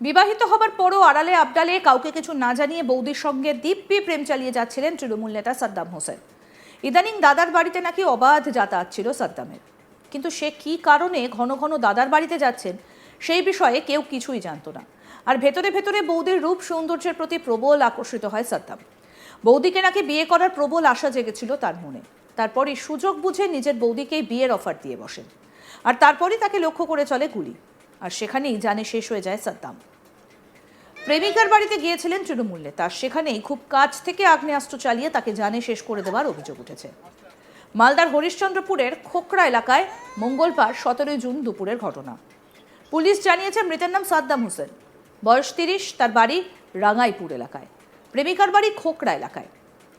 বিবাহিত হবার পরও আড়ালে আবডালে কাউকে কিছু না জানিয়ে বৌদির সঙ্গে দিব্যি প্রেম চালিয়ে যাচ্ছিলেন তৃণমূল নেতা সাদ্দাম হোসেন। ইদানিং দাদার বাড়িতে নাকি অবাধ যাতায়াত ছিল সাদ্দামের। কিন্তু সে কি কারণে ঘন ঘন দাদার বাড়িতে যাচ্ছেন, সেই বিষয়ে কেউ কিছুই জানত না। আর ভেতরে ভেতরে বৌদির রূপ সৌন্দর্যের প্রতি প্রবল আকর্ষিত হয় সাদ্দাম। বৌদিকে নাকি বিয়ে করার প্রবল আশা জেগেছিল তার মনে। তারপরই সুযোগ বুঝে নিজের বৌদিকেই বিয়ের অফার দিয়ে বসেন। আর তারপরই তাকে লক্ষ্য করে চলে গুলি। আর সেখানেই জানে শেষ হয়ে যায় সাদ্দাম। প্রেমিকার বাড়িতে গিয়েছিলেন তৃণমূল নেতা। সেখানেই খুব কাছ থেকে আগ্নেয়াস্ত্র চালিয়ে তাকে জানে শেষ করে দেওয়ার অভিযোগ উঠেছে। মালদার হরিশ্চন্দ্রপুরের খোকরা এলাকায় মঙ্গলবার সতেরোই জুন দুপুরের ঘটনা। পুলিশ জানিয়েছে মৃতের নাম সাদ্দাম হোসেন। বয়স তিরিশ, তার বাড়ি রাঙাইপুর এলাকায়। প্রেমিকার বাড়ি খোকরা এলাকায়।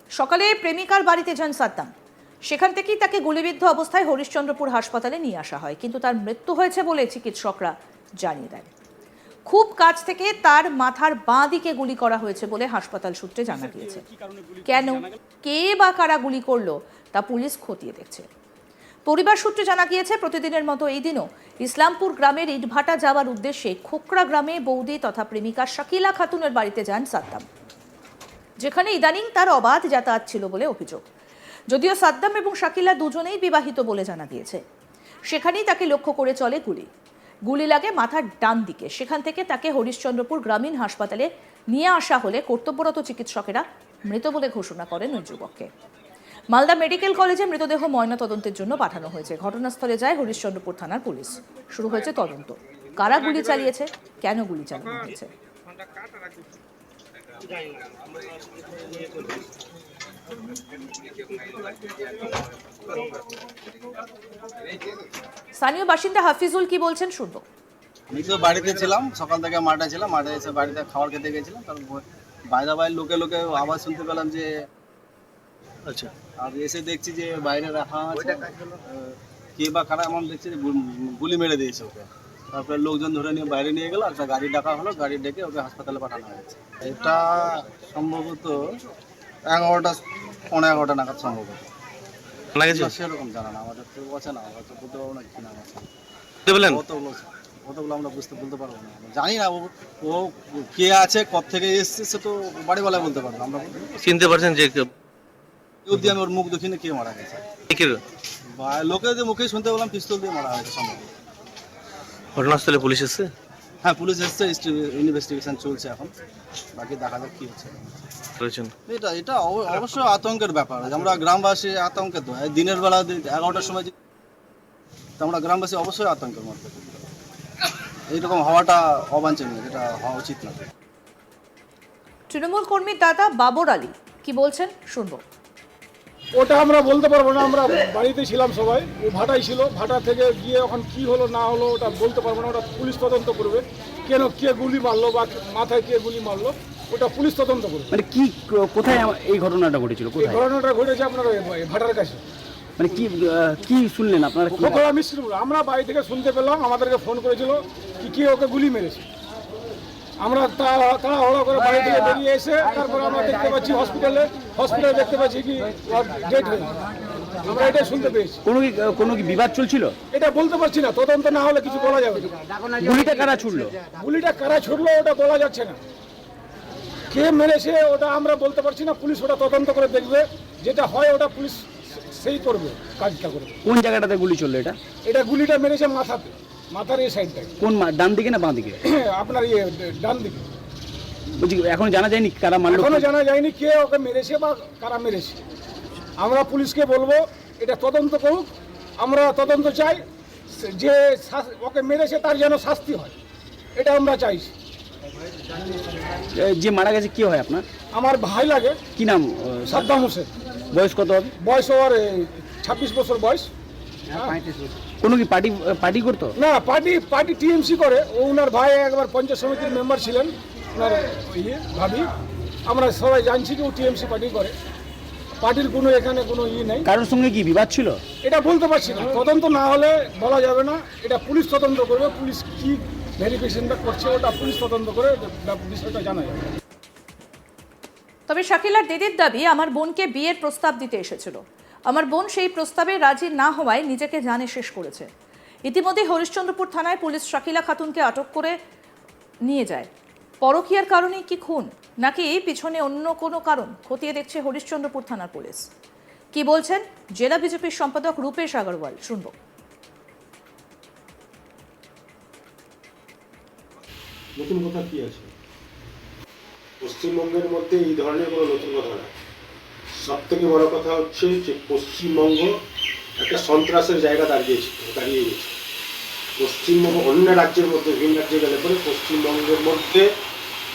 সকালে প্রেমিকার বাড়িতে যান সাদ্দাম। সেখান থেকেই তাকে গুলিবিদ্ধ অবস্থায় হরিশ্চন্দ্রপুর হাসপাতালে নিয়ে আসা হয় কিন্তু তার মৃত্যু হয়েছে বলে চিকিৎসকরা জানিয়ে দেন। খুব কাছ থেকে তার মাথার বাঁ দিকে গুলি করা হয়েছে বলে হাসপাতাল সূত্রে জানা গিয়েছে। কেন? কে বা কারা গুলি করল তা পুলিশ খতিয়ে দেখছে। পরিবার সূত্রে জানা গিয়েছে প্রতিদিনের মতো এই দিনও ইসলামপুর গ্রামের ইটভাটা যাওয়ার উদ্দেশ্যে খোকরা গ্রামে বৌদি তথা প্রেমিকা শাকিলা খাতুনের বাড়িতে যান সাদ্দাম যেখানে ইদানিং তার অবাধ যাতায়াত ছিল বলে অভিযোগ। যদিও সাদ্দাম এবং শাকিলা দুজনেই বিবাহিত বলে জানা গিয়েছে। সেখানেই তাকে লক্ষ্য করে চলে গুলি। গুলি লাগে মাথার ডান দিকে। সেখান থেকে তাকে হরিশ্চন্দ্রপুর গ্রামীণ হাসপাতালে নিয়ে আসা হলে কর্তব্যরত চিকিৎসকেরা মৃত বলে ঘোষণা করেন ওই যুবককে। মালদা মেডিকেল কলেজে মৃতদেহ ময়না তদন্তের জন্য পাঠানো হয়েছে। ঘটনাস্থলে যায় হরিশ্চন্দ্রপুর থানার পুলিশ। শুরু হয়েছে তদন্ত। কারা গুলি চালিয়েছে? কেন গুলি চালানো হয়েছে? স্থানীয় বাসিন্দা হাফিজুল কি বলছেন? শুনব। আমি তো বাড়িতে ছিলাম সকাল থেকে মাঠে ছিলাম মাঠে এসে বাড়িতে খাবার খেতে গেছিলাম তারপর বাইরে বাইরে লোকে লোকে আওয়াজ শুনতে পেলাম যে আচ্ছা। আর এসে দেখছি যে বাইরে রাখা আছে কে বা কারা এমন দেখছি যে গুলি মেরে দিয়েছে ওকে। তারপরে লোকজন ধরে নিয়ে বাইরে নিয়ে গেল একটা গাড়ি ডাকা হলো গাড়ি ডেকে ওকে হাসপাতালে পাঠানো হয়েছে। এটা সম্ভবত এগারোটা পনেরো এগারোটা নাগাদ সম্ভবত জানা সেরকম জানা না আমাদের তো আছে না হয়তো বলতে পারব না কি নাম আছে। বুঝতে কতগুলো কতগুলো আমরা বুঝতে বলতে পারব না। জানি না ও ও কে আছে কত থেকে এসছে সে তো বাড়ি বলতে পারব আমরা চিনতে পারছেন যে কেউ দিয়ে আমি ওর মুখ দেখিনি কে মারা গেছে? লোকেদের মুখে শুনতে পেলাম পিস্তল দিয়ে মারা হয়েছে সম্ভবত ঘটনাস্থলে পুলিশ এসছে? হ্যাঁ পুলিশ এসছে ইনভেস্টিগেশন চলছে এখন। বাকি দেখা যাক কি হচ্ছে। করেছেন এটা এটা অবশ্যই আতঙ্কের ব্যাপার। আমরা গ্রামবাসী আতঙ্কে তো। দিনের বেলা এগারোটার সময় আমরা গ্রামবাসী অবশ্যই আতঙ্কের মধ্যে। এইরকম হওয়াটা অবাঞ্ছনীয় যেটা হওয়া উচিত না। তৃণমূল কর্মীর দাদা বাবর আলী কি বলছেন? শুনব। ওটা আমরা বলতে পারব না আমরা বাড়িতে ছিলাম সবাই। ও ভাটাই ছিল ভাটা থেকে গিয়ে এখন কি হলো না হলো ওটা বলতে পারব না। ওটা পুলিশ তদন্ত করবে। কেন কে গুলি মারলো বা মাথায় কে গুলি মারলো। ওটা পুলিশ তদন্ত করবে। মানে কি কোথায় এই ঘটনাটা ঘটেছিল কোথায়? ঘটনাটা ঘটেছে আপনার ভাটার কাছে। মানে কি কি শুনলেন আপনারা কি? খোকরা মিস্ত্রি আমরা বাড়ি থেকে শুনতে পেলাম আমাদেরকে ফোন করেছিল কি কে ওকে গুলি মেরেছে। আমরা তাড়াহুড়ো করে বাড়ি থেকে বেরিয়ে এসে তারপরে আমরা দেখতে পাচ্ছি হসপিটালে হসপিটালে দেখতে পাচ্ছি কি ডেট হয়েছে আমরা শুনতে পেয়েছি। কোনো কি কোনো কি বিবাদ চলছিল? এটা বলতে পারছি না তদন্ত না হলে কিছু বলা যাবে না। গুলিটা কারা ছুড়লো? গুলিটা কারা ছুটলো ওটা বলা যাচ্ছে না। কে মেরেছে ওটা আমরা বলতে পারছি না পুলিশ ওটা তদন্ত করে দেখবে যেটা হয় ওটা পুলিশ সেই করবে কাজটা করবে। কোন জায়গাটাতে গুলি চলল এটা? এটা গুলিটা মেরেছে মাথাতে মাথার এই সাইডটায়। কোন মা- ডান দিকে না বাঁ দিকে? আপনার ইয়ে ডান দিকে। বলছি এখন জানা যায়নি কারা মারলো? এখনও জানা যায়নি কে ওকে মেরেছে বা কারা মেরেছে। আমরা পুলিশকে বলব এটা তদন্ত করুক আমরা তদন্ত চাই যে শাস- ওকে মেরেছে তার যেন শাস্তি হয় এটা আমরা চাইছি। যে মারা গেছে কি হয় আপনার? আমার ভাই লাগে। কি নাম সাদ্দাম হোসেন। বয়স কত হবে? বয়স ওর ছাব্বিশ বছর বয়স। কোনো কি পার্টি পার্টি করতো? না পার্টি পার্টি টিএমসি করে। ও ওনার ভাই একবার পঞ্চায়েত সমিতির মেম্বার ছিলেন। ওনার ইয়ে ভাবি। আমরা সবাই জানছি কি ও টিএমসি পার্টি করে। পার্টির কোনো এখানে কোনো ই নেই। কারোর সঙ্গে কি বিবাদ ছিল? এটা বলতে পারছি না। তদন্ত না হলে বলা যাবে না। এটা পুলিশ তদন্ত করবে। পুলিশ কি ভেরিফিকেশনটা করছে, ওটা পুলিশ তদন্ত করে বিষয়টা জানা যাবে। তবে শাকিলার দিদির দাবি, আমার বোনকে বিয়ের প্রস্তাব দিতে এসেছিল। আমার বোন সেই প্রস্তাবে রাজি না হওয়ায় নিজেকে জানে শেষ করেছে। ইতিমধ্যে হরিশ্চন্দ্রপুর থানায় পুলিশ শাকিলা খাতুনকে আটক করে নিয়ে যায়। পরকীয়ার কারণে কি খুন? নাকি পিছনে অন্য কোনো কারণ? খতিয়ে দেখছে হরিশ্চন্দ্রপুর থানার পুলিশ। কি বলছেন? জেলা বিজেপির সম্পাদক রূপেশ আগরওয়াল, শুনব। নতুন কথা কি আছে? পশ্চিমবঙ্গের মধ্যে এই ধরনের কোনো নতুন কথা না সব থেকে বড় কথা হচ্ছে যে পশ্চিমবঙ্গ একটা সন্ত্রাসের জায়গা দাঁড়িয়েছে, দাঁড়িয়ে গেছে। পশ্চিমবঙ্গ অন্য রাজ্যের মধ্যে, ভিন রাজ্যে গেলে পরে পশ্চিমবঙ্গের মধ্যে,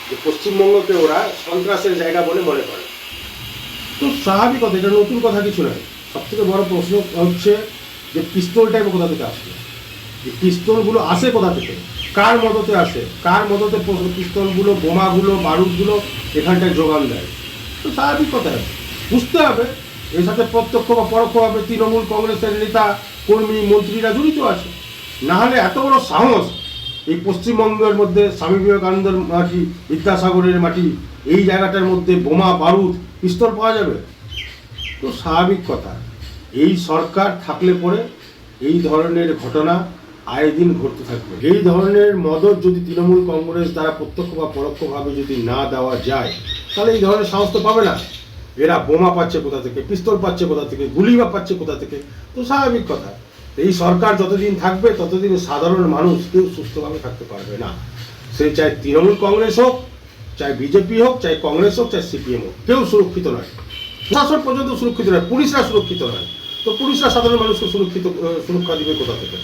যে পশ্চিমবঙ্গকে ওরা সন্ত্রাসের জায়গা বলে মনে করে। তো স্বাভাবিক কথা, এটা নতুন কথা কিছু নয় সব থেকে বড় প্রশ্ন হচ্ছে যে পিস্তলটা এবার কোথা থেকে আসবে এই পিস্তলগুলো আসে কোথা থেকে? কার মদতে আসে? কার মদতে পিস্তলগুলো, বোমাগুলো, বারুদগুলো এখানটায় যোগান দেয়? তো স্বাভাবিক কথা বুঝতে হবে, এর সাথে প্রত্যক্ষ বা পরোক্ষভাবে তৃণমূল কংগ্রেসের নেতা, কর্মী, মন্ত্রীরা জড়িত আছে। না হলে এত বড় সাহস এই পশ্চিমবঙ্গের মধ্যে স্বামী বিবেকানন্দের মাটি, বিদ্যাসাগরের মাটি, এই জায়গাটার মধ্যে বোমা, বারুদ, পিস্তল পাওয়া যাবে? তো স্বাভাবিক কথা, এই সরকার থাকলে পরে এই ধরনের ঘটনা আয়ে দিন ঘটতে থাকবে। এই ধরনের মদত যদি তৃণমূল কংগ্রেস দ্বারা প্রত্যক্ষ বা পরোক্ষভাবে যদি না দেওয়া যায়, তাহলে এই ধরনের সাহস তো পাবে না। এরা বোমা পাচ্ছে কোথা থেকে, পিস্তল পাচ্ছে কোথা থেকে, গুলি বা পাচ্ছে কোথা থেকে, তো স্বাভাবিক কথা। এই সরকার যতদিন থাকবে, ততদিন সাধারণ মানুষ কেউ সুস্থভাবে থাকতে পারবে না। সে চাই তৃণমূল কংগ্রেস হোক, চাই বিজেপি হোক, চাই কংগ্রেস হোক, চাই সিপিএম হোক। কেউ সুরক্ষিত নয়। প্রশাসন পর্যন্ত সুরক্ষিত নয়, পুলিশরা সুরক্ষিত নয়। তো পুলিশরা সাধারণ মানুষকে সুরক্ষিত, সুরক্ষা দিবে কোথা থেকে?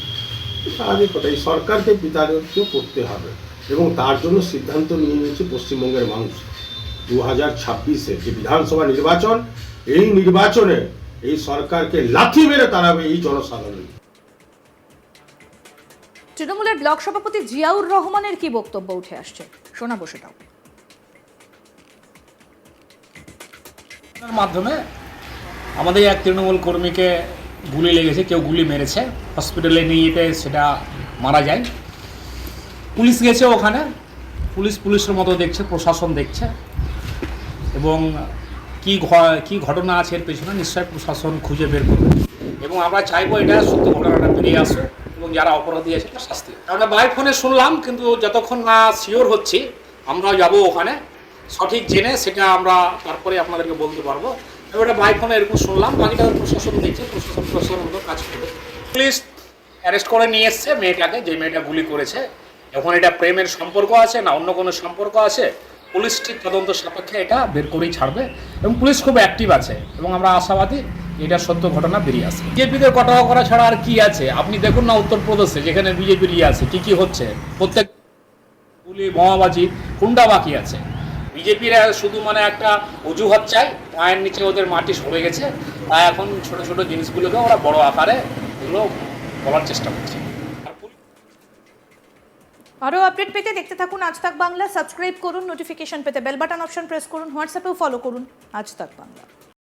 স্বাভাবিক কথা। এই সরকারকে বিতাড়িত করতে হবে এবং তার জন্য সিদ্ধান্ত নিয়ে নিয়েছে পশ্চিমবঙ্গের মানুষ। দু হাজার ছাব্বিশে যে বিধানসভা নির্বাচন এই নির্বাচনে এই সরকারকে লাথি মেরে তাড়াবে এই জনসাধারণ। তৃণমূলের ব্লক সভাপতি জিয়াউর রহমানের কি বক্তব্য উঠে আসছে? শোনাবো সেটাও। এর মাধ্যমে আমাদের এক তৃণমূল কর্মীকে গুলি লেগেছে, কেউ গুলি মেরেছে। হসপিটালে নিয়ে যেতে সেটা মারা যায়। পুলিশ গেছে ওখানে। পুলিশ পুলিশের মতো দেখছে, প্রশাসন দেখছে। এবং কি কি ঘটনা আছে এর পেছনে নিশ্চয়ই প্রশাসন খুঁজে বের করবে। এবং আমরা চাইব এটা সত্য ঘটনাটা বেরিয়ে আসুক এবং যারা অপরাধী আছে তার শাস্তি। আমরা বাই ফোনে শুনলাম, কিন্তু যতক্ষণ না শিওর হচ্ছি আমরা যাব ওখানে। সঠিক জেনে সেটা আমরা তারপরে আপনাদেরকে বলতে পারব। এবার এটা বাই ফোনে এরকম শুনলাম। বাকিটা প্রশাসন দেখছে, প্রশাসন প্রশাসন মতো কাজ করবে। পুলিশ অ্যারেস্ট করে নিয়ে এসছে মেয়েটাকে, যে মেয়েটা গুলি করেছে। এখন এটা প্রেমের সম্পর্ক আছে না অন্য কোনো সম্পর্ক আছে? পুলিশ ঠিক তদন্ত সাপেক্ষে এটা বের করেই ছাড়বে এবং পুলিশ খুব অ্যাক্টিভ আছে এবং আমরা আশাবাদী এটা সত্য ঘটনা বেরিয়ে আসবে। বিজেপিদের কটাও করা ছাড়া আর কি আছে? আপনি দেখুন না উত্তরপ্রদেশে যেখানে বিজেপির ইয়ে আছে, কি কি হচ্ছে? প্রত্যেক গুলি, বোমাবাজি কুন্ডা বাকি আছে। বিজেপির শুধু মানে একটা অজুহাত চাই পায়ের নিচে ওদের মাটি সরে গেছে, তাই এখন ছোট ছোট জিনিসগুলোকে ওরা বড় আকারে এগুলো বলার চেষ্টা করছে। আর আরও আপডেট পেতে দেখতে থাকুন আজ তাক বাংলা, সাবস্ক্রাইব করুন, নোটিফিকেশন পেতে বেল বাটন অপশন প্রেস করুন, হোয়াটসঅ্যাপেও ফলো করুন আজ তাক বাংলা।